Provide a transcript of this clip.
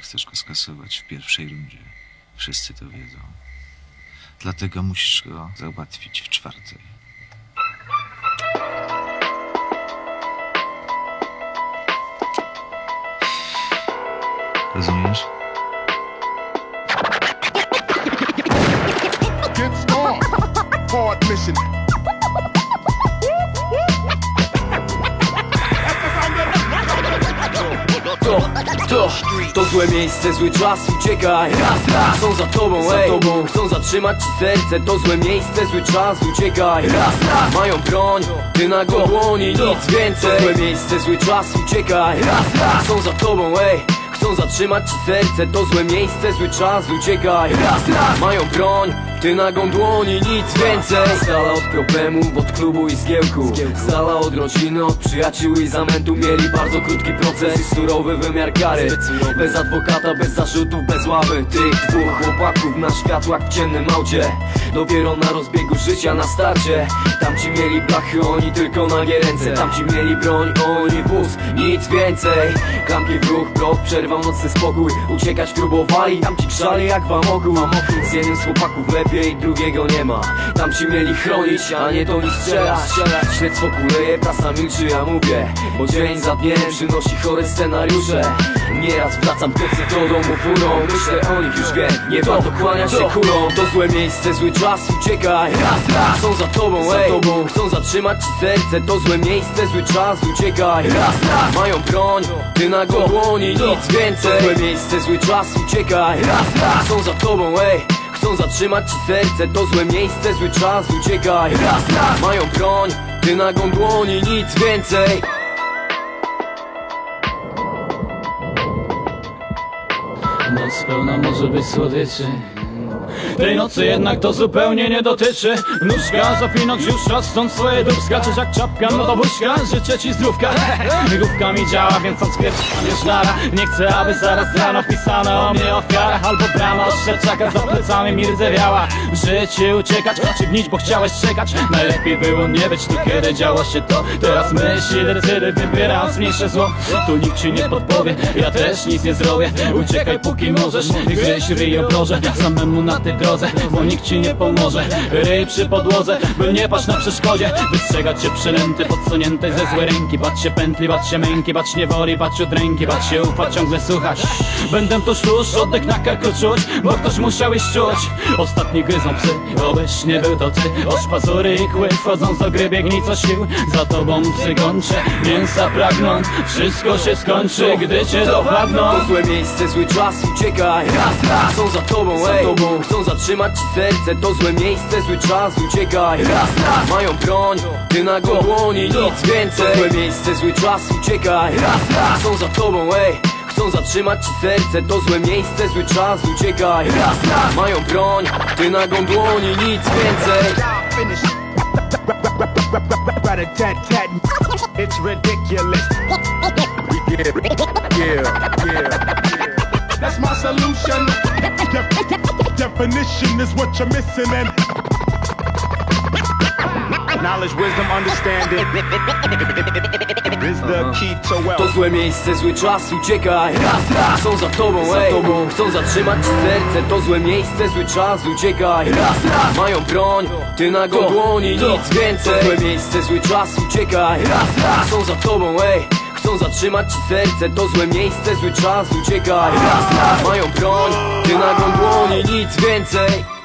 Chcesz go skasować w pierwszej rundzie. Wszyscy to wiedzą. Dlatego musisz go załatwić w czwartej. Rozumiesz? Get strong. Hard mission. To, to, to złe miejsce, zły czas, uciekaj. Raz, raz, są za tobą, ej, tobą. Chcą zatrzymać ci serce, to złe miejsce, zły czas, uciekaj. Raz, raz, mają broń, ty na go dłoni, nic więcej. To złe miejsce, zły czas, uciekaj. Raz, raz, są za tobą, ej. Chcą zatrzymać ci serce, to złe miejsce, zły czas, uciekaj. Raz, raz, mają broń, ty na dłoni, nic więcej. Z dala od problemów, od klubu i zgiełku. Z dala od rodziny, od przyjaciół i zamętu. Mieli bardzo krótki proces i surowy wymiar kary. Bez adwokata, bez zarzutów, bez ławy. Tych dwóch chłopaków na światłach w ciemnym aucie. Dopiero na rozbiegu życia, na starcie. Tamci mieli blachy, oni tylko nagie ręce. Tamci mieli broń, oni wóz, nic więcej. Klamki w ruch, blok, przerwał nocny spokój. Uciekać próbowali, tamci krzali jak w amoku Z jednym z chłopaków lepiej, drugiego nie ma. Tamci mieli chronić, a nie do nich strzelać. Śledztwo kuleje, prasa milczy, ja mówię Bo dzień za dniem przynosi chore scenariusze. Nieraz wracam plecy do domu furą Myślę o nich już wiem, nie warto kłaniać się kulą To złe miejsce, zły czas, uciekaj. Raz, raz, są za tobą, ej. tobą. Chcą zatrzymać ci serce, to złe miejsce, zły czas, uciekaj. Raz, raz, mają broń, ty na go dłoni, nic więcej. To złe miejsce, zły czas, uciekaj. Raz, raz, są za tobą, ej Chcą zatrzymać ci serce, to złe miejsce, zły czas, uciekaj. Raz, raz, mają broń, ty na go dłoni, nic więcej. Noc pełna może być słodyczy tej nocy jednak to zupełnie nie dotyczy. Nóżka zapinać już raz stąd swoje dób Skaczesz jak czapka, no to buźka Życzę ci zdrówka. Migówka mi działa, więc odspierdzam szlara. Nie chcę, aby zaraz rano pisano o mnie ofiara Albo brama od szerczaka za plecami mi rdzewiała. Żyć i uciekać, czy gnić, bo chciałeś czekać? Najlepiej było nie być tu, kiedy działo się to. Teraz myśli, decydy wybierając mniejsze zło. Tu nikt ci nie podpowie, ja też nic nie zrobię. Uciekaj póki możesz, gdzieś ryj obroże Samemu na tej drodze, bo nikt ci nie pomoże. Ryj przy podłodze, by nie paść na przeszkodzie. Wystrzegać się przynęty podsuniętej ze złej ręki. Bać się pętli, bać się męki, bać niewoli, bać od ręki Bać się ufać, ciągle słuchać. Będę tuż tuż, oddech na karku czuć Bo ktoś musiał iść czuć. Ostatni gryzą psy, obyś nie był to ty. Oż pazury i kły, wchodząc do gry biegnij co sił. Za tobą psy gącze, mięsa pragną. Wszystko się skończy, gdy cię dopadną. To złe miejsce, zły czas, uciekaj. Raz, raz, są za tobą, ej. Tobą. Chcą zatrzymać ci serce, to złe miejsce, zły czas, uciekaj Raz, raz, mają broń, ty na go dłoni, nic więcej To złe miejsce, zły czas, uciekaj Raz, raz, są za tobą, ej Chcą zatrzymać ci serce, to złe miejsce, zły czas, uciekaj Raz, raz, mają broń, ty na dłoni, nic więcej. It's ridiculous. Yeah, yeah, yeah. That's my solution. Def- definition is what you're missing, and knowledge, wisdom, understanding is the key to To wealth. złe miejsce, zły czas, uciekaj. Raz, raz, są za tobą, ej. tobą. Chcą zatrzymać ci serce, to złe miejsce, zły czas, uciekaj. Raz, raz, mają broń, ty na go dłoni, nic więcej. To złe miejsce, zły czas, uciekaj. Raz, raz, są za tobą, ej Chcą zatrzymać ci serce, to złe miejsce, zły czas, uciekaj. Raz, raz, mają broń, ty na go dłoni, nic więcej